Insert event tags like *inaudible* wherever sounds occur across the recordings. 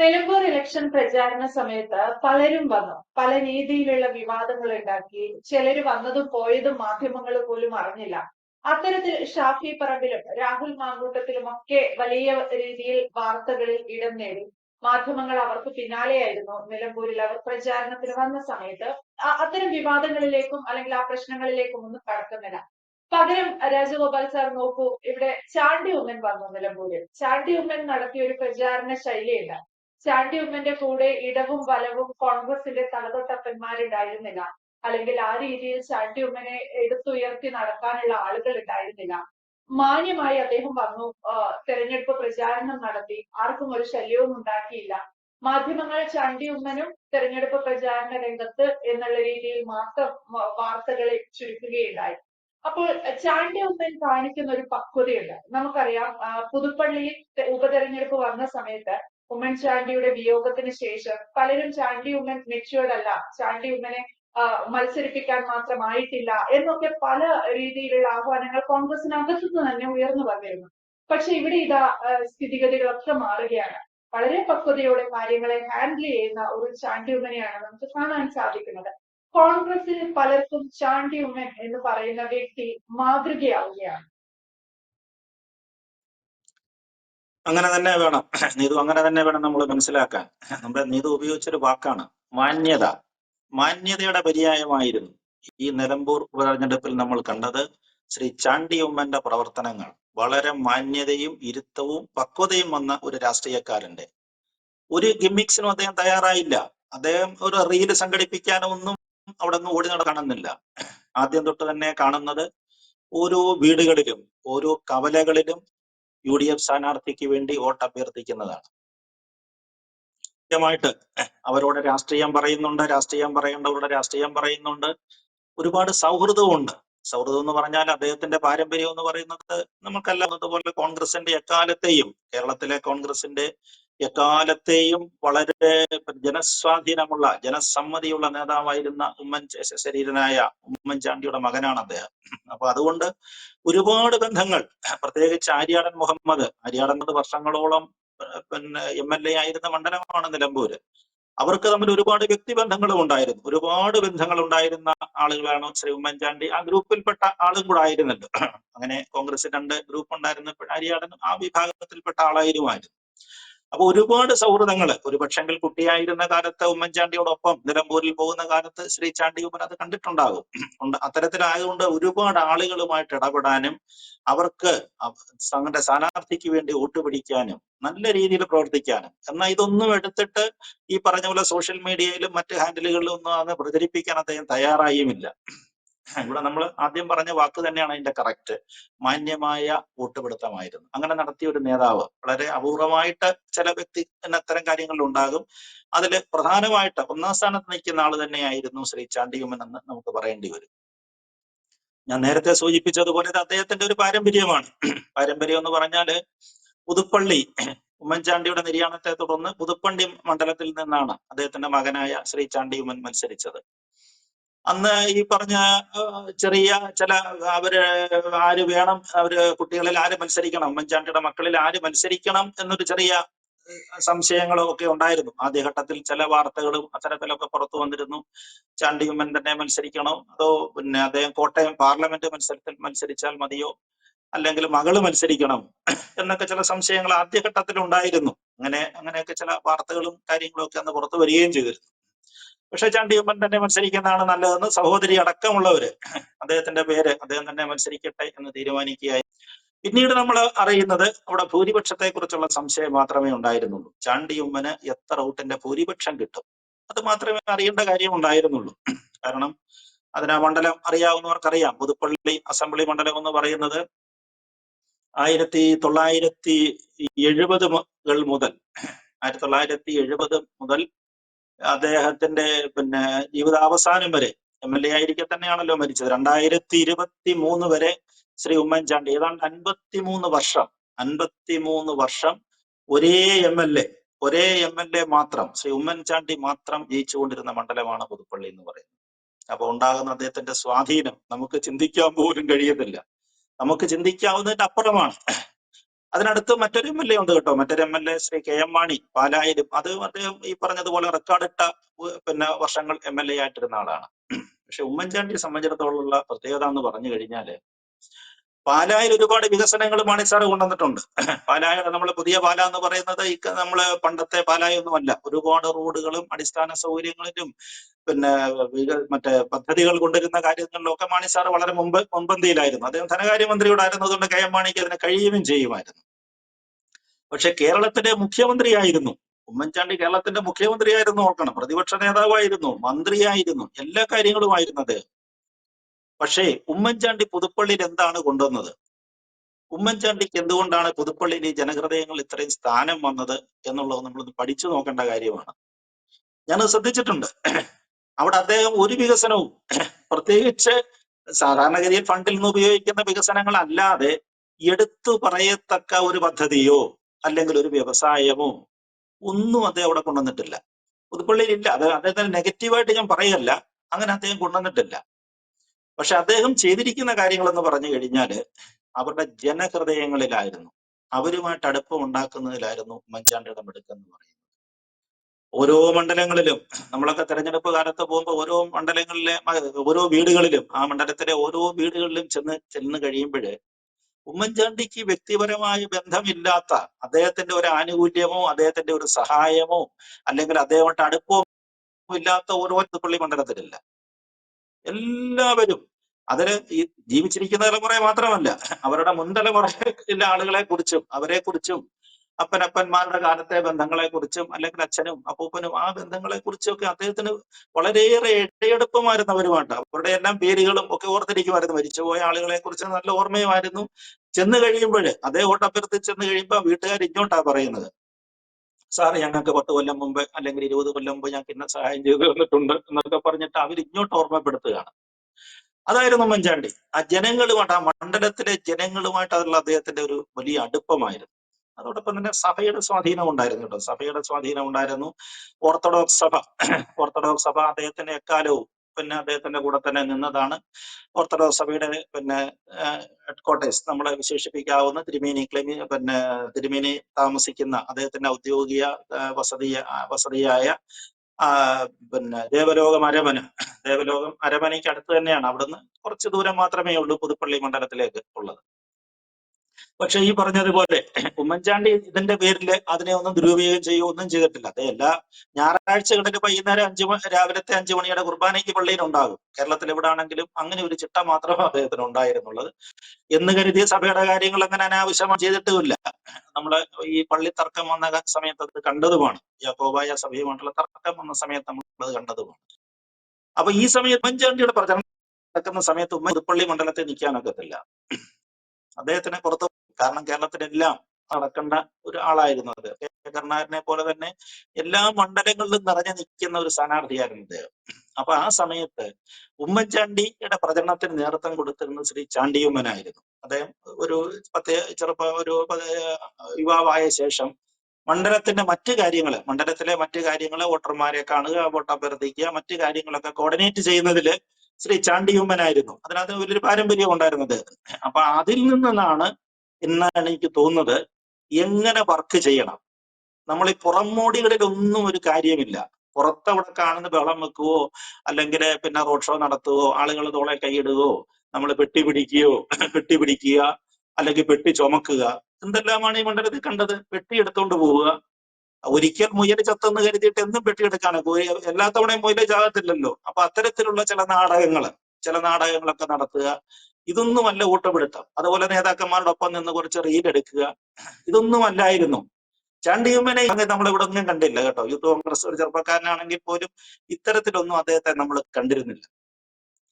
Nilambur election പ്രചാരണ സമയത്ത് പലരും വന്നു. പല രീതിയിലുള്ള വിവാദങ്ങൾ ഉണ്ടാക്കി. ചിലര് വന്നതും പോയതും മാധ്യമങ്ങൾ പോലും അറിഞ്ഞില്ല. അത്തരത്തിൽ ഷാഫി പറമ്പിലും രാഹുൽ മാങ്കൂട്ടത്തിലും ഒക്കെ വലിയ രീതിയിൽ വാർത്തകളിൽ ഇടം നേടി. മാധ്യമങ്ങൾ അവർക്ക് പിന്നാലെയായിരുന്നു നിലമ്പൂരിൽ അവർ പ്രചാരണത്തിന് വന്ന സമയത്ത്. അത്തരം വിവാദങ്ങളിലേക്കും അല്ലെങ്കിൽ ആ പ്രശ്നങ്ങളിലേക്കും ഒന്നും കടക്കുന്നില്ല. പകരം രാജഗോപാൽ സാർ നോക്കൂ ഇവിടെ ചാണ്ടി ഉമ്മൻ വന്നു നിലമ്പൂരിൽ. ചാണ്ടി ഉമ്മൻ നടത്തിയ ഒരു പ്രചാരണ ശൈലിയുണ്ട്. ചാണ്ടി ഉമ്മന്റെ കൂടെ ഇടവും വലവും കോൺഗ്രസിന്റെ തലതൊട്ടപ്പന്മാരുണ്ടായിരുന്നില്ല. അല്ലെങ്കിൽ ആ രീതിയിൽ ചാണ്ടി ഉമ്മനെ എടുത്തുയർത്തി നടക്കാനുള്ള ആളുകൾ ഉണ്ടായിരുന്നില്ല. മാന്യമായി അദ്ദേഹം വന്നു തെരഞ്ഞെടുപ്പ് പ്രചാരണം നടത്തി. ആർക്കും ഒരു ശല്യവും ഉണ്ടാക്കിയില്ല. മാധ്യമങ്ങൾ ചാണ്ടി ഉമ്മനും തെരഞ്ഞെടുപ്പ് പ്രചാരണ രംഗത്ത് എന്നുള്ള രീതിയിൽ മാത്രം വാർത്തകളെ ചുരുക്കുകയുണ്ടായി. അപ്പോൾ ചാണ്ടി ഉമ്മൻ കാണിക്കുന്ന ഒരു പക്വതയുണ്ട്. നമുക്കറിയാം പുതുപ്പള്ളിയിൽ ഉപതെരഞ്ഞെടുപ്പ് വന്ന സമയത്ത് ഉമ്മൻചാണ്ടിയുടെ വിയോഗത്തിന് ശേഷം പലരും ചാണ്ടി ഉമ്മൻ മെച്ചുവേർഡ് അല്ല. ചാണ്ടി ഉമ്മനെ മത്സരിപ്പിക്കാൻ മാത്രമായിട്ടില്ല എന്നൊക്കെ പല രീതിയിലുള്ള ആഹ്വാനങ്ങൾ കോൺഗ്രസിനകത്തു നിന്ന് തന്നെ ഉയർന്നു വന്നിരുന്നു. പക്ഷെ ഇവിടെ ഇതാ സ്ഥിതിഗതികളൊക്കെ മാറുകയാണ്. വളരെ പക്വതയോടെ കാര്യങ്ങളെ ഹാൻഡിൽ ചെയ്യുന്ന ഒരു ചാണ്ടി ഉമ്മനെയാണ് നമുക്ക് കാണാൻ സാധിക്കുന്നത്. കോൺഗ്രസിൽ പലർക്കും ചാണ്ടി ഉമ്മൻ എന്ന് പറയുന്ന വ്യക്തി മാതൃകയാവുകയാണ്. അങ്ങനെ തന്നെ വേണം. നീതു അങ്ങനെ തന്നെ വേണം നമ്മൾ മനസ്സിലാക്കാൻ. നമ്മുടെ നീതു ഉപയോഗിച്ചൊരു വാക്കാണ് മാന്യത. മാന്യതയുടെ പര്യായമായിരുന്നു. ഈ നിലമ്പൂർ ഉപതെരഞ്ഞെടുപ്പിൽ നമ്മൾ കണ്ടത് ശ്രീ ചാണ്ടി ഉമ്മന്റെ പ്രവർത്തനങ്ങൾ. വളരെ മാന്യതയും ഇരുത്തവും പക്വതയും വന്ന ഒരു രാഷ്ട്രീയക്കാരന്റെ ഒരു ഗിമ്മിക്സിനും അദ്ദേഹം തയ്യാറായില്ല. അദ്ദേഹം ഒരു റീൽ സംഘടിപ്പിക്കാനോ ഒന്നും അവിടെ നിന്ന് ഓടി നടക്കണമെന്നില്ല ആദ്യം തൊട്ട് തന്നെ കാണുന്നത് ഓരോ വീടുകളിലും ഓരോ കവലകളിലും യു ഡി എഫ് സ്ഥാനാർത്ഥിക്ക് വേണ്ടി വോട്ട് അഭ്യർത്ഥിക്കുന്നതാണ്. കൃത്യമായിട്ട് അവരോട് രാഷ്ട്രീയം പറയുന്നുണ്ട് രാഷ്ട്രീയം പറയേണ്ടവരുടെ രാഷ്ട്രീയം പറയുന്നുണ്ട്. ഒരുപാട് സൗഹൃദമുണ്ട് സൗഹൃദം എന്ന് പറഞ്ഞാൽ അദ്ദേഹത്തിന്റെ പാരമ്പര്യം എന്ന് പറയുന്നത് നമുക്കെല്ലാം അതുപോലെ കോൺഗ്രസിന്റെ എക്കാലത്തെയും കേരളത്തിലെ കോൺഗ്രസിന്റെ എക്കാലത്തെയും വളരെ ജനസ്വാധീനമുള്ള ജനസമ്മതിയുള്ള നേതാവായിരുന്ന ഉമ്മൻ ശരീരനായ ഉമ്മൻചാണ്ടിയുടെ മകനാണ് അദ്ദേഹം. അപ്പൊ അതുകൊണ്ട് ഒരുപാട് ബന്ധങ്ങൾ പ്രത്യേകിച്ച് ആര്യാടൻ മുഹമ്മദ്. ആര്യാടൻ വർഷങ്ങളോളം പിന്നെ എം എൽ എ ആയിരുന്ന മണ്ഡലമാണ് നിലമ്പൂര്. അവർക്ക് തമ്മിൽ ഒരുപാട് വ്യക്തിബന്ധങ്ങളും ഉണ്ടായിരുന്നു. ഒരുപാട് ബന്ധങ്ങൾ ഉണ്ടായിരുന്ന ആളുകളാണ് ശ്രീ ഉമ്മൻചാണ്ടി. ആ ഗ്രൂപ്പിൽപ്പെട്ട ആളും കൂടെ ആയിരുന്നല്ലോ. അങ്ങനെ കോൺഗ്രസ് രണ്ട് ഗ്രൂപ്പ് ഉണ്ടായിരുന്നപ്പോൾ ആര്യാടൻ ആ വിഭാഗത്തിൽപ്പെട്ട ആളായിരുമായിരുന്നു അപ്പൊ ഒരുപാട് സൗഹൃദങ്ങൾ ഒരു പക്ഷെങ്കിൽ കുട്ടിയായിരുന്ന കാലത്ത് ഉമ്മൻചാണ്ടിയോടൊപ്പം നിലമ്പൂരിൽ പോകുന്ന കാലത്ത് ശ്രീ ഉമ്മൻ അത് കണ്ടിട്ടുണ്ടാകും. അത്തരത്തിലായതുകൊണ്ട് ഒരുപാട് ആളുകളുമായിട്ട് ഇടപെടാനും അവർക്ക് അവ- തങ്ങളുടെ സ്ഥാനാർത്ഥിക്ക് വേണ്ടി വോട്ട് പിടിക്കാനും നല്ല രീതിയിൽ പ്രവർത്തിക്കാനും. എന്നാൽ ഇതൊന്നും എടുത്തിട്ട് ഈ പറഞ്ഞ പോലെ സോഷ്യൽ മീഡിയയിലും മറ്റ് ഹാൻഡിലുകളിലും ഒന്നും അത് പ്രചരിപ്പിക്കാൻ അദ്ദേഹം തയ്യാറായുമില്ല. ഇവിടെ നമ്മൾ ആദ്യം പറഞ്ഞ വാക്ക് തന്നെയാണ് അതിന്റെ കറക്റ്റ് മാന്യമായ വോട്ടുപിടുത്തമായിരുന്നു. അങ്ങനെ നടത്തിയ ഒരു നേതാവ് വളരെ അപൂർവമായിട്ട് ചില വ്യക്തി അത്തരം കാര്യങ്ങളിൽ ഉണ്ടാകും. അതിൽ പ്രധാനമായിട്ട് ഒന്നാം സ്ഥാനത്ത് നിൽക്കുന്ന ആൾ തന്നെയായിരുന്നു ശ്രീ ചാണ്ടിയുമൻ എന്ന് നമുക്ക് പറയേണ്ടി വരും. ഞാൻ നേരത്തെ സൂചിപ്പിച്ചതുപോലെ ഇത് അദ്ദേഹത്തിന്റെ ഒരു പാരമ്പര്യമാണ്. പാരമ്പര്യം എന്ന് പറഞ്ഞാൽ പുതുപ്പള്ളി ഉമ്മൻചാണ്ടിയുടെ നിര്യാണത്തെ തുടർന്ന് പുതുപ്പള്ളി മണ്ഡലത്തിൽ നിന്നാണ് അദ്ദേഹത്തിന്റെ മകനായ ശ്രീ ചാണ്ടിയുമൻ മത്സരിച്ചത്. അന്ന് ഈ പറഞ്ഞ ചെറിയ ചില അവർ ആര് വേണം അവർ കുട്ടികളിൽ ആര് മത്സരിക്കണം ഉമ്മൻചാണ്ടിയുടെ മക്കളിൽ ആര് മത്സരിക്കണം എന്നൊരു ചെറിയ സംശയങ്ങളും ഒക്കെ ഉണ്ടായിരുന്നു. ആദ്യഘട്ടത്തിൽ ചില വാർത്തകളും അത്തരത്തിലൊക്കെ പുറത്തു വന്നിരുന്നു. ചാണ്ടിയുമ്മൻ തന്നെ മത്സരിക്കണോ? അതോ പിന്നെ അദ്ദേഹം കോട്ടയം പാർലമെന്റ് മത്സരത്തിൽ മത്സരിച്ചാൽ മതിയോ? അല്ലെങ്കിൽ മകൾ മത്സരിക്കണം? എന്നൊക്കെ ചില സംശയങ്ങൾ ആദ്യഘട്ടത്തിൽ ഉണ്ടായിരുന്നു അങ്ങനെ അങ്ങനെയൊക്കെ ചില വാർത്തകളും കാര്യങ്ങളും ഒക്കെ അന്ന് പുറത്തു വരികയും ചെയ്തിരുന്നു. പക്ഷെ ചാണ്ടിയമ്മൻ തന്നെ മത്സരിക്കുന്നതാണ് നല്ലതെന്ന് സഹോദരി അടക്കമുള്ളവര്. അദ്ദേഹത്തിന്റെ പേര് അദ്ദേഹം തന്നെ മത്സരിക്കട്ടെ എന്ന് തീരുമാനിക്കുകയായി. പിന്നീട് നമ്മൾ അറിയുന്നത് അവിടെ ഭൂരിപക്ഷത്തെ കുറിച്ചുള്ള സംശയം മാത്രമേ ഉണ്ടായിരുന്നുള്ളൂ. ചാണ്ടിയുമ്മന് എത്ര ഔട്ടിന്റെ ഭൂരിപക്ഷം കിട്ടും? അത് മാത്രമേ അറിയേണ്ട കാര്യം ഉണ്ടായിരുന്നുള്ളൂ. കാരണം അതിന് മണ്ഡലം അറിയാവുന്നവർക്കറിയാം. പുതുപ്പള്ളി അസംബ്ലി മണ്ഡലം എന്ന് പറയുന്നത് ആയിരത്തി തൊള്ളായിരത്തി എഴുപത് മുതൽ മുതൽ ആയിരത്തി തൊള്ളായിരത്തി എഴുപത് മുതൽ അദ്ദേഹത്തിന്റെ പിന്നെ ജീവിതാവസാനം വരെ എം എൽ എ ആയിരിക്കെ തന്നെയാണല്ലോ മരിച്ചത്. രണ്ടായിരത്തി ഇരുപത്തി മൂന്ന് വരെ ശ്രീ ഉമ്മൻചാണ്ടി. ഏതാണ്ട് അൻപത്തിമൂന്ന് വർഷം അൻപത്തിമൂന്ന് വർഷം ഒരേ എം എൽ എ ഒരേ എം എൽ എ മാത്രം ശ്രീ ഉമ്മൻചാണ്ടി മാത്രം ജയിച്ചുകൊണ്ടിരുന്ന മണ്ഡലമാണ് പുതുപ്പള്ളി എന്ന് പറയുന്നത്. അപ്പൊ ഉണ്ടാകുന്ന അദ്ദേഹത്തിന്റെ സ്വാധീനം നമുക്ക് ചിന്തിക്കാൻ പോലും കഴിയുന്നില്ല നമുക്ക് ചിന്തിക്കാവുന്നതിന്റെ അപ്പുറമാണ് അതിനടുത്ത് മറ്റൊരു എം എൽ എ ഉണ്ട് കേട്ടോ. മറ്റൊരു M L A Shri K M Mani പാലായിലും അത് അദ്ദേഹം ഈ പറഞ്ഞതുപോലെ റെക്കോർഡിട്ട പിന്നെ വർഷങ്ങൾ എം എൽ എ ആയിട്ടിരുന്ന ആളാണ്. പക്ഷെ ഉമ്മൻചാണ്ടിയെ സംബന്ധിച്ചിടത്തോളമുള്ള പ്രത്യേകത എന്ന് പറഞ്ഞു കഴിഞ്ഞാൽ പാലായിൽ ഒരുപാട് വികസനങ്ങൾ മാണി സാറ് കൊണ്ടുവന്നിട്ടുണ്ട്. പാലായ നമ്മൾ പുതിയ പാല എന്ന് പറയുന്നത് ഈ നമ്മൾ പണ്ടത്തെ പാലായൊന്നുമല്ല. ഒരുപാട് റോഡുകളും അടിസ്ഥാന സൗകര്യങ്ങളിലും പിന്നെ മറ്റേ പദ്ധതികൾ കൊണ്ടുവരുന്ന കാര്യങ്ങളിലൊക്കെ മാണി സാർ വളരെ മുമ്പ് മുൻപന്തിയിലായിരുന്നു. അദ്ദേഹം ധനകാര്യമന്ത്രിയോട് ആയിരുന്നതുകൊണ്ട് കെ എം മാണിക്ക് അതിന് കഴിയുകയും ചെയ്യുമായിരുന്നു. പക്ഷെ കേരളത്തിന്റെ മുഖ്യമന്ത്രിയായിരുന്നു. ഉമ്മൻചാണ്ടി കേരളത്തിന്റെ മുഖ്യമന്ത്രിയായിരുന്നു ഓർക്കണം. പ്രതിപക്ഷ നേതാവായിരുന്നു മന്ത്രിയായിരുന്നു എല്ലാ കാര്യങ്ങളുമായിരുന്നു അദ്ദേഹം. പക്ഷേ ഉമ്മൻചാണ്ടി പുതുപ്പള്ളിയിൽ എന്താണ് കൊണ്ടുവന്നത്? ഉമ്മൻചാണ്ടിക്ക് എന്തുകൊണ്ടാണ് പുതുപ്പള്ളിയിൽ ഈ ജനഹൃദയങ്ങളിൽ ഇത്രയും സ്ഥാനം വന്നത് എന്നുള്ളത് നമ്മളൊന്ന് പഠിച്ചു നോക്കേണ്ട കാര്യമാണ്. ഞാൻ ശ്രദ്ധിച്ചിട്ടുണ്ട്. അവിടെ അദ്ദേഹം ഒരു വികസനവും പ്രത്യേകിച്ച് സാധാരണഗതിയിൽ ഫണ്ടിൽ നിന്ന് ഉപയോഗിക്കുന്ന വികസനങ്ങൾ അല്ലാതെ എടുത്തു പറയത്തക്ക ഒരു പദ്ധതിയോ അല്ലെങ്കിൽ ഒരു വ്യവസായമോ ഒന്നും അദ്ദേഹം അവിടെ കൊണ്ടുവന്നിട്ടില്ല. പുതുപ്പള്ളിയിൽ ഇല്ല. അത് അദ്ദേഹത്തിന് നെഗറ്റീവായിട്ട് ഞാൻ പറയല്ല. അങ്ങനെ അദ്ദേഹം കൊണ്ടുവന്നിട്ടില്ല. പക്ഷെ അദ്ദേഹം ചെയ്തിരിക്കുന്ന കാര്യങ്ങൾ എന്ന് പറഞ്ഞു കഴിഞ്ഞാൽ അവരുടെ ജനഹൃദയങ്ങളിലായിരുന്നു. അവരുമായിട്ട് അടുപ്പം ഉണ്ടാക്കുന്നതിലായിരുന്നു ഉമ്മൻചാണ്ടിയുടെ മിടുക്കെന്ന് പറയുന്നത്. ഓരോ മണ്ഡലങ്ങളിലും നമ്മളൊക്കെ തെരഞ്ഞെടുപ്പ് കാലത്ത് പോകുമ്പോൾ ഓരോ മണ്ഡലങ്ങളിലെ ഓരോ വീടുകളിലും ആ മണ്ഡലത്തിലെ ഓരോ വീടുകളിലും ചെന്ന് ചെന്ന് കഴിയുമ്പോൾ ഉമ്മൻചാണ്ടിക്ക് വ്യക്തിപരമായ ബന്ധമില്ലാത്ത അദ്ദേഹത്തിന്റെ ഒരു ആനുകൂല്യമോ അദ്ദേഹത്തിന്റെ ഒരു സഹായമോ അല്ലെങ്കിൽ അദ്ദേഹമായിട്ട് അടുപ്പമോ ഇല്ലാത്ത ഓരോ പള്ളി മണ്ഡലത്തിലില്ല. എല്ലാവരും അതിന് ഈ ജീവിച്ചിരിക്കുന്ന തലമുറ മാത്രമല്ല അവരുടെ മുൻതലമുറയിലെ ആളുകളെ കുറിച്ചും അവരെ കുറിച്ചും അപ്പനപ്പന്മാരുടെ കാലത്തെ ബന്ധങ്ങളെ കുറിച്ചും അല്ലെങ്കിൽ അച്ഛനും അപ്പൂപ്പനും ആ ബന്ധങ്ങളെ കുറിച്ചും ഒക്കെ അദ്ദേഹത്തിന് വളരെയേറെ ഇടയെടുപ്പമായിരുന്നു അവരുമായിട്ട്. അവരുടെ എല്ലാം പേരുകളും ഒക്കെ ഓർത്തിരിക്കുമായിരുന്നു. മരിച്ചുപോയ ആളുകളെ കുറിച്ച് നല്ല ഓർമ്മയുമായിരുന്നു. ചെന്ന് കഴിയുമ്പോൾ അതേ ഓട്ടപ്പുറത്ത് ചെന്ന് കഴിയുമ്പോൾ വീട്ടുകാർ ഇങ്ങോട്ടാ പറയുന്നത്. സാർ ഞങ്ങൾക്ക് പത്ത് കൊല്ലം മുമ്പ് അല്ലെങ്കിൽ ഇരുപത് കൊല്ലം മുമ്പ് ഞങ്ങൾക്ക് ഇന്ന സഹായം ചെയ്തു തന്നിട്ടുണ്ട് എന്നൊക്കെ പറഞ്ഞിട്ട് അവർ ഇങ്ങോട്ട് ഓർമ്മപ്പെടുത്തുകയാണ്. അതായിരുന്നു ഉമ്മൻചാണ്ടി. ആ ജനങ്ങളുമായിട്ട് ആ മണ്ഡലത്തിലെ ജനങ്ങളുമായിട്ട് അതിലുള്ള അദ്ദേഹത്തിന്റെ ഒരു വലിയ അടുപ്പമായിരുന്നു. അതോടൊപ്പം തന്നെ സഭയുടെ സ്വാധീനം ഉണ്ടായിരുന്നു കേട്ടോ. സഭയുടെ സ്വാധീനം ഉണ്ടായിരുന്നു. ഓർത്തഡോക്സ് സഭ ഓർത്തഡോക്സ് സഭ അദ്ദേഹത്തിന്റെ എക്കാലവും പിന്നെ അദ്ദേഹത്തിന്റെ കൂടെ തന്നെ നിന്നതാണ് ഓർത്തഡോക്സ് സഭയുടെ പിന്നെ ഹെഡ്ക്വാർട്ടേഴ്സ് നമ്മളെ വിശേഷിപ്പിക്കാവുന്ന തിരുമേനി ക്ലെമി പിന്നെ തിരുമേനി താമസിക്കുന്ന അദ്ദേഹത്തിന്റെ ഔദ്യോഗിക വസതി വസതിയായ പിന്നെ ദേവലോകം അരമന ദേവലോകം അരമനയ്ക്ക് അടുത്ത് തന്നെയാണ്. അവിടുന്ന് കുറച്ച് ദൂരം മാത്രമേ ഉള്ളൂ പുതുപ്പള്ളി മണ്ഡലത്തിലേക്ക് ഉള്ളത്. പക്ഷെ ഈ പറഞ്ഞതുപോലെ ഉമ്മൻചാണ്ടി ഇതിന്റെ പേരിൽ അതിനെ ഒന്നും ദുരുപയോഗം ചെയ്യുകയോ ഒന്നും ചെയ്തിട്ടില്ല. അത് എല്ലാ ഞായറാഴ്ചകളിൽ വൈകുന്നേരം അഞ്ചു മണി രാവിലത്തെ അഞ്ചു മണിയുടെ കുർബാനയ്ക്ക് പള്ളിയിൽ ഉണ്ടാകും കേരളത്തിൽ എവിടെ ആണെങ്കിലും അങ്ങനെ ഒരു ചിട്ട മാത്രമേ അദ്ദേഹത്തിന് ഉണ്ടായിരുന്നുള്ളത്. എന്ന് കരുതിയ സഭയുടെ കാര്യങ്ങൾ അങ്ങനെ അനാവശ്യമായി ചെയ്തിട്ടുമില്ല. നമ്മൾ ഈ പള്ളി തർക്കം വന്ന സമയത്ത് അത് കണ്ടതുമാണ്. യാക്കോബായ സഭയുമായിട്ടുള്ള തർക്കം വന്ന സമയത്ത് നമ്മൾ അത് കണ്ടതുമാണ്. അപ്പൊ ഈ സമയത്ത് ഉമ്മൻചാണ്ടിയുടെ പ്രചരണം നടക്കുന്ന സമയത്ത് ഉമ്മൻ പുതുപ്പള്ളി മണ്ഡലത്തിൽ നിൽക്കാനൊക്കത്തില്ല അദ്ദേഹത്തിനെ പുറത്ത് കാരണം കേരളത്തിലെല്ലാം നടക്കേണ്ട ഒരാളായിരുന്നു അത് കരുണാകരനെ പോലെ തന്നെ എല്ലാ മണ്ഡലങ്ങളിലും നിറഞ്ഞു നിൽക്കുന്ന ഒരു സ്ഥാനാർത്ഥിയായിരുന്നു അദ്ദേഹം. അപ്പൊ ആ സമയത്ത് ഉമ്മൻചാണ്ടിയുടെ പ്രചരണത്തിന് നേതൃത്വം കൊടുത്തിരുന്നത് ശ്രീ ചാണ്ടിയുമ്മനായിരുന്നു. അദ്ദേഹം ഒരു പത്ത് ചെറുപ്പ ഒരു യുവാവായ ശേഷം മണ്ഡലത്തിന്റെ മറ്റു കാര്യങ്ങൾ മണ്ഡലത്തിലെ മറ്റു കാര്യങ്ങൾ വോട്ടർമാരെ കാണുക വോട്ട് അഭ്യർത്ഥിക്കുക മറ്റു കാര്യങ്ങളൊക്കെ കോർഡിനേറ്റ് ചെയ്യുന്നതിൽ ശ്രീ ചാണ്ടിയുമ്മനായിരുന്നു അതിനകത്ത് വലിയൊരു പാരമ്പര്യം ഉണ്ടായിരുന്നു അദ്ദേഹത്തിന് അപ്പൊ അതിൽ നിന്നാണ് എന്നാണ് എനിക്ക് തോന്നുന്നത് എങ്ങനെ വർക്ക് ചെയ്യണം? നമ്മൾ ഈ പുറംമോടികളിൽ ഒന്നും ഒരു കാര്യമില്ല. പുറത്തവിടെ കാണുന്ന ബഹളം വെക്കുവോ അല്ലെങ്കിൽ പിന്നെ റോഡ് ഷോ നടത്തുവോ ആളുകൾ തോളെ കൈയിടുകയോ നമ്മൾ പെട്ടി പിടിക്കുകയോ പെട്ടി പിടിക്കുക അല്ലെങ്കിൽ പെട്ടി ചുമക്കുക എന്തെല്ലാമാണ് ഈ മണ്ഡലത്തിൽ കണ്ടത്? പെട്ടി എടുത്തോണ്ട് പോവുക. ഒരിക്കൽ മുയൽ ചത്തെന്ന് കരുതിയിട്ട് എന്നും വെട്ടിയെടുക്കാണ് എല്ലാ തവണയും മുയൽ ചാകത്തില്ലല്ലോ. അപ്പൊ അത്തരത്തിലുള്ള ചില നാടകങ്ങൾ ചില നാടകങ്ങളൊക്കെ നടത്തുക ഇതൊന്നുമല്ല ഊട്ടപിടുത്തം അതുപോലെ നേതാക്കന്മാരുടെ ഒപ്പം നിന്ന് കുറച്ച് റീൽ എടുക്കുക ഇതൊന്നും അല്ലായിരുന്നു ചാണ്ടിയമ്മനെ നമ്മൾ ഇവിടെ ഒന്നും കണ്ടില്ല കേട്ടോ. യൂത്ത് കോൺഗ്രസ് ഒരു ചെറുപ്പക്കാരനാണെങ്കിൽ പോലും ഇത്തരത്തിലൊന്നും അദ്ദേഹത്തെ നമ്മൾ കണ്ടിരുന്നില്ല.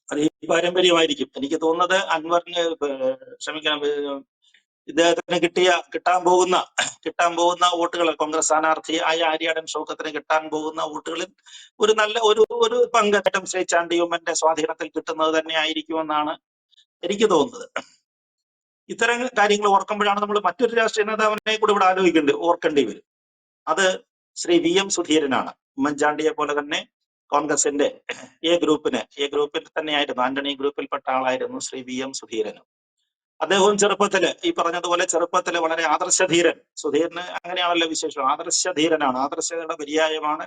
അത് ഈ പാരമ്പര്യമായിരിക്കും. എനിക്ക് തോന്നുന്നത് അൻവറിന് ക്ഷമിക്കണം ഇദ്ദേഹത്തിന് കിട്ടിയ കിട്ടാൻ പോകുന്ന കിട്ടാൻ പോകുന്ന വോട്ടുകൾ കോൺഗ്രസ് സ്ഥാനാർത്ഥി ആയ ആര്യാടൻ ഷൗക്കത്തിന് കിട്ടാൻ പോകുന്ന വോട്ടുകളിൽ ഒരു നല്ല ഒരു ഒരു പങ്ക് ഏറ്റവും ശ്രീ ചാണ്ടിയുമ്മന്റെ സ്വാധീനത്തിൽ കിട്ടുന്നത് തന്നെ ആയിരിക്കുമെന്നാണ് എനിക്ക് തോന്നുന്നത്. ഇത്തരം കാര്യങ്ങൾ ഓർക്കുമ്പോഴാണ് നമ്മൾ മറ്റൊരു രാഷ്ട്രീയ നേതാവിനെ കൂടി ഇവിടെ ആലോചിക്കേണ്ടി ഓർക്കേണ്ടി വരും. അത് ശ്രീ വി എം സുധീരനാണ്. ഉമ്മൻചാണ്ടിയെ പോലെ തന്നെ കോൺഗ്രസിന്റെ എ ഗ്രൂപ്പിന് എ ഗ്രൂപ്പിൽ തന്നെയായിരുന്നു ആന്റണി ഗ്രൂപ്പിൽപ്പെട്ട ആളായിരുന്നു ശ്രീ വി എം സുധീരനും. അദ്ദേഹവും ചെറുപ്പത്തിൽ ഈ പറഞ്ഞതുപോലെ ചെറുപ്പത്തിൽ വളരെ ആദർശധീരൻ. സുധീരന് അങ്ങനെയാണല്ലോ വിശേഷം. ആദർശധീരനാണ്. ആദർശതയുടെ പര്യായമാണ്.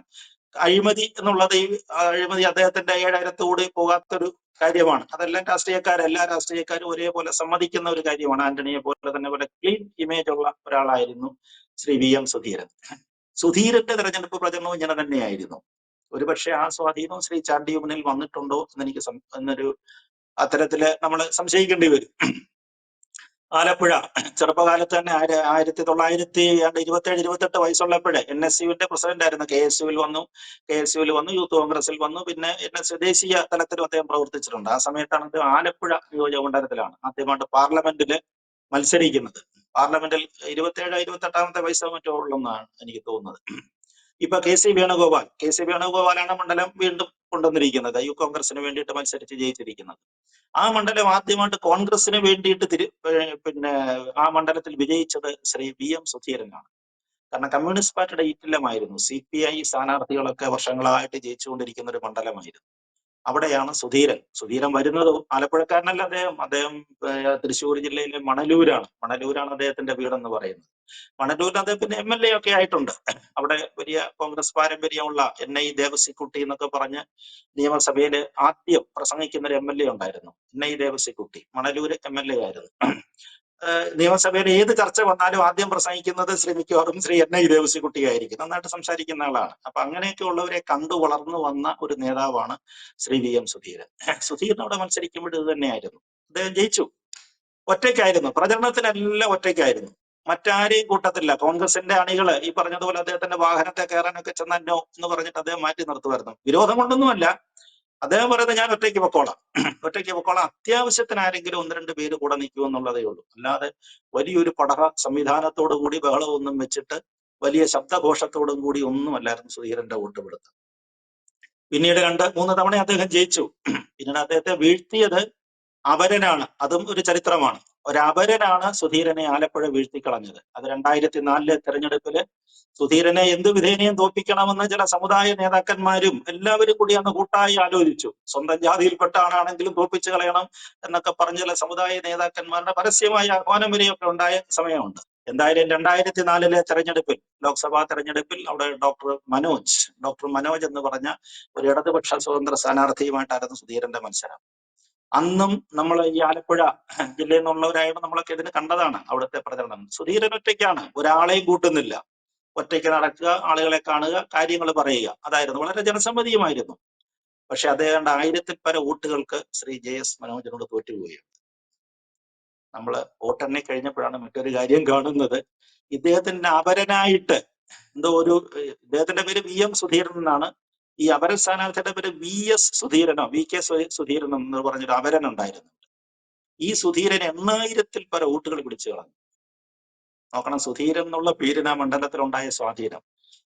അഴിമതി എന്നുള്ളത് ഈ അഴിമതി അദ്ദേഹത്തിന്റെ ഏഴരത്തോട് പോകാത്തൊരു കാര്യമാണ്. അതെല്ലാം രാഷ്ട്രീയക്കാർ എല്ലാ രാഷ്ട്രീയക്കാരും ഒരേപോലെ സമ്മതിക്കുന്ന ഒരു കാര്യമാണ്. ആന്റണിയെ പോലെ തന്നെ പോലെ ക്ലീൻ ഇമേജ് ഉള്ള ഒരാളായിരുന്നു ശ്രീ വി എം സുധീരൻ. സുധീരന്റെ തെരഞ്ഞെടുപ്പ് പ്രചരണവും ഇങ്ങനെ തന്നെയായിരുന്നു. ഒരുപക്ഷെ ആ സ്വാധീനം ശ്രീ ചാണ്ടിയുമനിൽ വന്നിട്ടുണ്ടോ എന്ന് എനിക്ക് എന്നൊരു അത്തരത്തിൽ നമ്മൾ സംശയിക്കേണ്ടി വരും. ആലപ്പുഴ. ചെറുപ്പകാലത്ത് തന്നെ ആയിര- ആയിരത്തി തൊള്ളായിരത്തി ഇരുപത്തി ഏഴ് ഇരുപത്തെട്ട് വയസ്സുള്ളപ്പോഴേ എൻ എസ് യുവിന്റെ പ്രസിഡന്റ് ആയിരുന്നു കെ എസ് യുവിൽ വന്നു. കെ എസ് യുവിൽ വന്നു യൂത്ത് കോൺഗ്രസിൽ വന്നു. പിന്നെ എൻ എസ് ദേശീയ തലത്തിലും അദ്ദേഹം പ്രവർത്തിച്ചിട്ടുണ്ട്. ആ സമയത്താണ് അദ്ദേഹം ആലപ്പുഴ നിയോജക മണ്ഡലത്തിലാണ് ആദ്യമായിട്ട് പാർലമെന്റിൽ മത്സരിക്കുന്നത്. പാർലമെന്റിൽ ഇരുപത്തേഴ് ഇരുപത്തെട്ടാമത്തെ വയസ്സോ മറ്റോ ഉള്ളെന്നാണ് എനിക്ക് തോന്നുന്നത്. ഇപ്പൊ K C Venugopal K C വേണുഗോപാലാണ് മണ്ഡലം വീണ്ടും കൊണ്ടുവന്നിരിക്കുന്നത്. യു കോൺഗ്രസിന് വേണ്ടിയിട്ട് മത്സരിച്ച് ജയിച്ചിരിക്കുന്നത്. ആ മണ്ഡലം ആദ്യമായിട്ട് കോൺഗ്രസിന് വേണ്ടിയിട്ട് തിരു പിന്നെ ആ മണ്ഡലത്തിൽ വിജയിച്ചത് ശ്രീ വി എം സുധീരനാണ്. കാരണം കമ്മ്യൂണിസ്റ്റ് പാർട്ടിയുടെ ഈറ്റില്ലമായിരുന്നു. സി പി ഐ സ്ഥാനാർത്ഥികളൊക്കെ വർഷങ്ങളായിട്ട് ജയിച്ചുകൊണ്ടിരിക്കുന്ന ഒരു മണ്ഡലമായിരുന്നു. അവിടെയാണ് സുധീരൻ. സുധീരൻ വരുന്നത് ആലപ്പുഴക്കാരനല്ല അദ്ദേഹം. അദ്ദേഹം തൃശ്ശൂർ ജില്ലയിലെ മണലൂരാണ്. മണലൂരാണ് അദ്ദേഹത്തിന്റെ വീടെന്ന് പറയുന്നത്. മണലൂരിൽ അദ്ദേഹത്തിന് എം എൽ എ ഒക്കെ ആയിട്ടുണ്ട്. അവിടെ വലിയ കോൺഗ്രസ് പാരമ്പര്യമുള്ള എൻ ഐ ദേവസിക്കുട്ടി എന്നൊക്കെ പറഞ്ഞ് നിയമസഭയിൽ ആദ്യം പ്രസംഗിക്കുന്ന ഒരു എം എൽ എ ഉണ്ടായിരുന്നു. N I Devassykutty. Manalur M L A ആയിരുന്നു. ഏഹ് നിയമസഭയിൽ ഏത് ചർച്ച വന്നാലും ആദ്യം പ്രസംഗിക്കുന്നത് ശ്രീ മിക്കവാറും ശ്രീ എൻ ഐ ദേവസിക്കുട്ടി ആയിരിക്കും നന്നായിട്ട് സംസാരിക്കുന്ന ആളാണ്. അപ്പൊ അങ്ങനെയൊക്കെ ഉള്ളവരെ കണ്ടു വളർന്നു വന്ന ഒരു നേതാവാണ് ശ്രീ വി എം സുധീരൻ. അവിടെ മത്സരിക്കുമ്പോൾ ഇത് തന്നെയായിരുന്നു. അദ്ദേഹം ജയിച്ചു. ഒറ്റയ്ക്കായിരുന്നു. പ്രചരണത്തിനെല്ലാം ഒറ്റയ്ക്കായിരുന്നു. മറ്റാരെയും കൂട്ടത്തില്ല കോൺഗ്രസിന്റെ അണികൾ ഈ പറഞ്ഞതുപോലെ അദ്ദേഹത്തിന്റെ വാഹനത്തെ കയറാനൊക്കെ ചെന്നോ എന്ന് പറഞ്ഞിട്ട് അദ്ദേഹം മാറ്റി നിർത്തുമായിരുന്നു. വിരോധം കൊണ്ടൊന്നുമല്ല. അദ്ദേഹം പറയുന്നത് ഞാൻ ഒറ്റയ്ക്ക് പൊക്കോളാം. *clears throat* ഒറ്റയ്ക്ക് പൊക്കോളാം. അത്യാവശ്യത്തിന് ആരെങ്കിലും ഒന്ന് രണ്ട് പേര് കൂടെ നിൽക്കൂ എന്നുള്ളതേ ഉള്ളൂ. അല്ലാതെ വലിയൊരു പടഹ സംവിധാനത്തോടു കൂടി ബഹളമൊന്നും വെച്ചിട്ട് വലിയ ശബ്ദഘോഷത്തോടും കൂടി ഒന്നും അല്ലായിരുന്നു സുധീരന്റെ വോട്ടുപിടുത്തം പിന്നീട് രണ്ട് മൂന്ന് തവണ അദ്ദേഹം ജയിച്ചു. *clears throat* പിന്നീട് അദ്ദേഹത്തെ വീഴ്ത്തിയത് അവരനാണ്. അതും ഒരു ചരിത്രമാണ്. ഒരു അപരനാണ് സുധീരനെ ആലപ്പുഴ വീഴ്ത്തിക്കളഞ്ഞത്. അത് രണ്ടായിരത്തി നാലിലെ തെരഞ്ഞെടുപ്പിൽ സുധീരനെ എന്ത് വിധേനയും തോൽപ്പിക്കണമെന്ന് ചില സമുദായ നേതാക്കന്മാരും എല്ലാവരും കൂടി അന്ന് കൂട്ടായി ആലോചിച്ചു. സ്വന്തം ജാതിയിൽപ്പെട്ട ആളാണെങ്കിലും തോൽപ്പിച്ചു കളയണം എന്നൊക്കെ പറഞ്ഞ ചില സമുദായ നേതാക്കന്മാരുടെ പരസ്യമായ ആഹ്വാനം വരെയൊക്കെ ഉണ്ടായ സമയമുണ്ട്. എന്തായാലും രണ്ടായിരത്തി നാലിലെ തെരഞ്ഞെടുപ്പിൽ ലോക്സഭാ തെരഞ്ഞെടുപ്പിൽ അവിടെ ഡോക്ടർ മനോജ് ഡോക്ടർ മനോജ് എന്ന് പറഞ്ഞ ഒരു ഇടതുപക്ഷ സ്വതന്ത്ര സ്ഥാനാർത്ഥിയുമായിട്ടായിരുന്നു സുധീരന്റെ മത്സരം. അന്നും നമ്മൾ ഈ ആലപ്പുഴ ജില്ലയിൽ നിന്നുള്ളവരായപ്പോൾ നമ്മളൊക്കെ ഇതിന് കണ്ടതാണ് അവിടുത്തെ പ്രചരണം. സുധീരൻ ഒറ്റയ്ക്കാണ്. ഒരാളെയും കൂട്ടുന്നില്ല. ഒറ്റയ്ക്ക് നടക്കുക ആളുകളെ കാണുക കാര്യങ്ങൾ പറയുക. അതായിരുന്നു. വളരെ ജനസമ്മതിയുമായിരുന്നു. പക്ഷെ അദ്ദേഹം ആയിരത്തിൽ പല വോട്ടുകൾക്ക് ശ്രീ ജെ എസ് മനോജനോട് തോറ്റുപോവുകയാണ് നമ്മൾ വോട്ടെണ്ണി കഴിഞ്ഞപ്പോഴാണ് മറ്റൊരു കാര്യം കാണുന്നത്. ഇദ്ദേഹത്തിന്റെ അപരനായിട്ട് എന്തോ ഒരു ഇദ്ദേഹത്തിന്റെ പേര് വി എം സുധീരൻ എന്നാണ്. ഈ അപര സ്ഥാനാർത്ഥിയുടെ പേര് വി എസ് സുധീരനോ വി കെ സുധീരനോ എന്ന് പറഞ്ഞൊരു അപരൻ ഉണ്ടായിരുന്നു ഈ സുധീരൻ എണ്ണായിരത്തിൽ പല വോട്ടുകൾ പിടിച്ചു കളഞ്ഞു. നോക്കണം സുധീരൻ എന്നുള്ള പേരിന് ആ മണ്ഡലത്തിലുണ്ടായ സ്വാധീനം.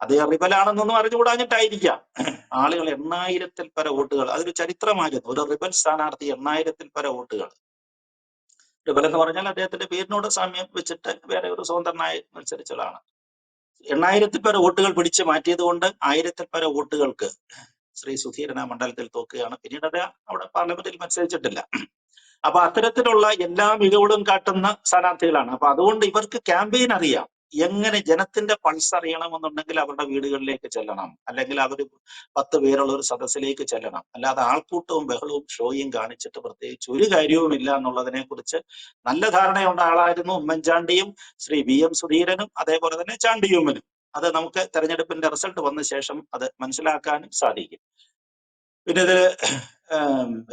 അത് റിബലാണെന്നൊന്നും അറിഞ്ഞുകൂടാഞ്ഞിട്ടായിരിക്കാം. ആളുകൾ എണ്ണായിരത്തിൽ പല വോട്ടുകൾ അതൊരു ചരിത്രമായിരുന്നു. ഒരു റിബൽ സ്ഥാനാർത്ഥി എണ്ണായിരത്തിൽ പല വോട്ടുകൾ. റിബൽ എന്ന് പറഞ്ഞാൽ അദ്ദേഹത്തിന്റെ പേരിനോട് സാമ്യം വെച്ചിട്ട് വേറെ ഒരു സ്വതന്ത്രനായി മത്സരിച്ചതാണ്. എണ്ണായിരത്തിൽ പേരെ വോട്ടുകൾ പിടിച്ചു മാറ്റിയത് കൊണ്ട് ആയിരത്തിൽ പേരെ വോട്ടുകൾക്ക് ശ്രീ സുധീരൻ ആ മണ്ഡലത്തിൽ തോക്കുകയാണ്. പിന്നീട് അത് അവിടെ പാർലമെന്റിൽ മത്സരിച്ചിട്ടില്ല. അപ്പൊ അത്തരത്തിലുള്ള എല്ലാ മികവുകളും കാട്ടുന്ന സ്ഥാനാർത്ഥികളാണ്. അപ്പൊ അതുകൊണ്ട് ഇവർക്ക് ക്യാമ്പയിൻ അറിയാം. എങ്ങനെ ജനത്തിന്റെ പൾസ് അറിയണമെന്നുണ്ടെങ്കിൽ അവരുടെ വീടുകളിലേക്ക് ചെല്ലണം. അല്ലെങ്കിൽ അവർ പത്ത് പേരുള്ള ഒരു സദസ്സിലേക്ക് ചെല്ലണം. അല്ലാതെ ആൾക്കൂട്ടവും ബഹളവും ഷോയും കാണിച്ചിട്ട് പ്രത്യേകിച്ച് ഒരു കാര്യവുമില്ല എന്നുള്ളതിനെ കുറിച്ച് നല്ല ധാരണയുള്ള ആളായിരുന്നു ഉമ്മൻചാണ്ടിയും ശ്രീ വി എം സുധീരനും അതേപോലെ തന്നെ ചാണ്ടിയുമ്മനും അത് നമുക്ക് തെരഞ്ഞെടുപ്പിന്റെ റിസൾട്ട് വന്ന ശേഷം അത് മനസ്സിലാക്കാനും സാധിക്കും. പിന്നെ ഇതിൽ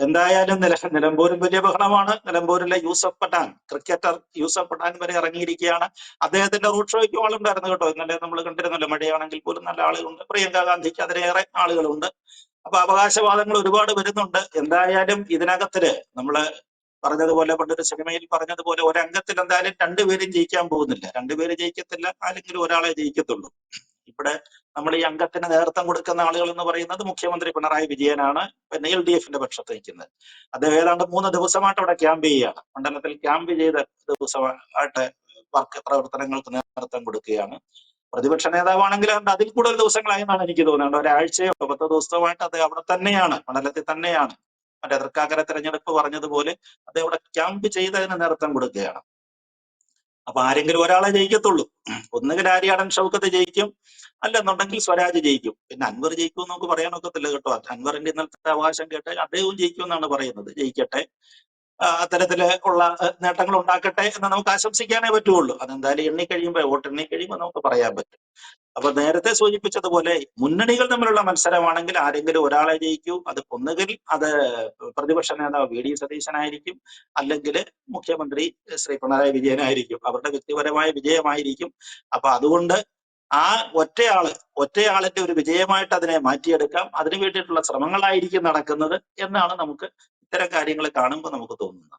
എന്തായാലും നില നിലമ്പൂരും വലിയ ബഹളമാണ്. നിലമ്പൂരിലെ യൂസഫ് പട്ടാൻ ക്രിക്കറ്റർ യൂസഫ് പട്ടാൻ വരെ ഇറങ്ങിയിരിക്കുകയാണ്. അദ്ദേഹത്തിന്റെ റൂട്ട് ഷോയ്ക്ക് ആളുണ്ടായിരുന്നു കേട്ടോ. ഇന്നലെ നമ്മൾ കണ്ടിരുന്നല്ലോ മഴയാണെങ്കിൽ പോലും നല്ല ആളുകളുണ്ട്. പ്രിയങ്ക ഗാന്ധിക്ക് അതിലേറെ ആളുകളുണ്ട്. അപ്പൊ അവകാശവാദങ്ങൾ ഒരുപാട് വരുന്നുണ്ട്. എന്തായാലും ഇതിനകത്തിൽ നമ്മൾ പറഞ്ഞതുപോലെ പണ്ടൊരു സിനിമയിൽ പറഞ്ഞതുപോലെ ഒരംഗത്തിൽ എന്തായാലും രണ്ടുപേരും ജയിക്കാൻ പോകുന്നില്ല. രണ്ടുപേര് ജയിക്കത്തില്ല ആരെങ്കിലും ഒരാളെ ജയിക്കത്തുള്ളൂ. ഇവിടെ നമ്മൾ ഈ അംഗത്തിന് നേതൃത്വം കൊടുക്കുന്ന ആളുകൾ എന്ന് പറയുന്നത് മുഖ്യമന്ത്രി പിണറായി വിജയനാണ് പിന്നെ എൽ ഡി എഫിന്റെ പക്ഷത്ത് നിൽക്കുന്നത്. അദ്ദേഹം ഏതാണ്ട് മൂന്ന് ദിവസമായിട്ട് അവിടെ ക്യാമ്പ് ചെയ്യുകയാണ്. മണ്ഡലത്തിൽ ക്യാമ്പ് ചെയ്ത ദിവസമായിട്ട് വർക്ക് പ്രവർത്തനങ്ങൾക്ക് നേതൃത്വം കൊടുക്കുകയാണ്. പ്രതിപക്ഷ നേതാവാണെങ്കിൽ അതിൽ കൂടുതൽ ദിവസങ്ങളായി എന്നാണ് എനിക്ക് തോന്നുന്നത്. ഒരാഴ്ചയോ പത്ത് ദിവസമായിട്ട് അദ്ദേഹം അവിടെ തന്നെയാണ് മണ്ഡലത്തിൽ തന്നെയാണ്. മറ്റേ തൃക്കാക്കര തെരഞ്ഞെടുപ്പ് പറഞ്ഞതുപോലെ അദ്ദേഹം അവിടെ ക്യാമ്പ് ചെയ്തതിന് നേതൃത്വം കൊടുക്കുകയാണ്. അപ്പൊ ആരെങ്കിലും ഒരാളെ ജയിക്കത്തുള്ളൂ. ഒന്നുകിൽ ആര്യാടൻ ഷൗക്കത്ത് ജയിക്കും അല്ലെന്നുണ്ടെങ്കിൽ സ്വരാജ് ജയിക്കും. പിന്നെ അൻവർ ജയിക്കും നമുക്ക് പറയാനൊക്കത്തില്ല കേട്ടോ. അൻവറിന്റെ ഇന്നലത്തെ അവകാശം കേട്ട് അദ്ദേഹവും ജയിക്കും എന്നാണ് പറയുന്നത്. ജയിക്കട്ടെ. അത്തരത്തിൽ ഉള്ള നേട്ടങ്ങൾ ഉണ്ടാക്കട്ടെ എന്ന് നമുക്ക് ആശംസിക്കാനേ പറ്റുള്ളൂ. അതെന്തായാലും എണ്ണി കഴിയുമ്പോൾ വോട്ട് എണ്ണി കഴിയുമ്പോൾ നമുക്ക് പറയാൻ പറ്റും. അപ്പൊ നേരത്തെ സൂചിപ്പിച്ചതുപോലെ മുന്നണികൾ തമ്മിലുള്ള മത്സരമാണെങ്കിൽ ആരെങ്കിലും ഒരാളെ ജയിക്കൂ അത് ഒന്നുകിൽ അത് പ്രതിപക്ഷ നേതാവ് വി ഡി സതീശനായിരിക്കും അല്ലെങ്കിൽ മുഖ്യമന്ത്രി ശ്രീ പിണറായി വിജയനായിരിക്കും അവരുടെ വ്യക്തിപരമായ വിജയമായിരിക്കും. അപ്പൊ അതുകൊണ്ട് ആ ഒറ്റയാൾ ഒറ്റയാളിന്റെ ഒരു വിജയമായിട്ട് അതിനെ മാറ്റിയെടുക്കാം അതിനു വേണ്ടിയിട്ടുള്ള ശ്രമങ്ങളായിരിക്കും നടക്കുന്നത് എന്നാണ് നമുക്ക് ഇത്തരം കാര്യങ്ങൾ കാണുമ്പോൾ നമുക്ക് തോന്നുന്നത്.